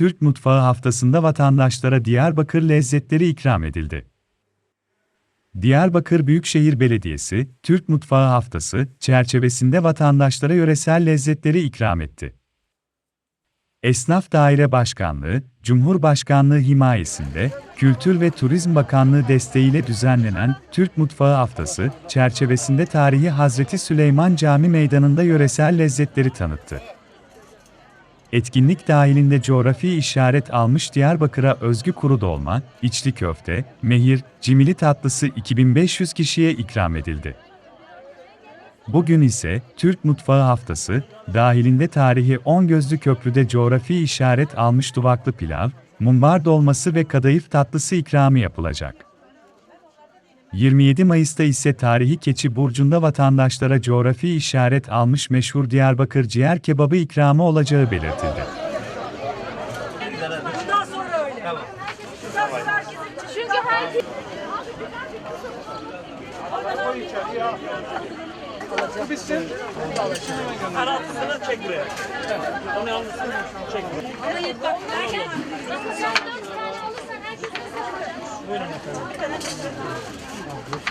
Türk Mutfağı Haftası'nda vatandaşlara Diyarbakır lezzetleri ikram edildi. Diyarbakır Büyükşehir Belediyesi, Türk Mutfağı Haftası çerçevesinde vatandaşlara yöresel lezzetleri ikram etti. Esnaf Daire Başkanlığı, Cumhurbaşkanlığı himayesinde, Kültür ve Turizm Bakanlığı desteğiyle düzenlenen Türk Mutfağı Haftası çerçevesinde tarihi Hazreti Süleyman Cami Meydanı'nda yöresel lezzetleri tanıttı. Etkinlik dahilinde coğrafi işaret almış Diyarbakır'a özgü kuru dolma, içli köfte, mehir, cimili tatlısı 2500 kişiye ikram edildi. Bugün ise Türk Mutfağı Haftası, dahilinde tarihi 10 gözlü köprüde coğrafi işaret almış duvaklı pilav, mumbar dolması ve kadayıf tatlısı ikramı yapılacak. 27 Mayıs'ta ise tarihi Keçi Burcu'nda vatandaşlara coğrafi işaret almış meşhur Diyarbakır ciğer kebabı ikramı olacağı belirtildi. Bundan sonra öyle. Tamam. Çünkü herkes. Onu herkes 보이는 것 같아요.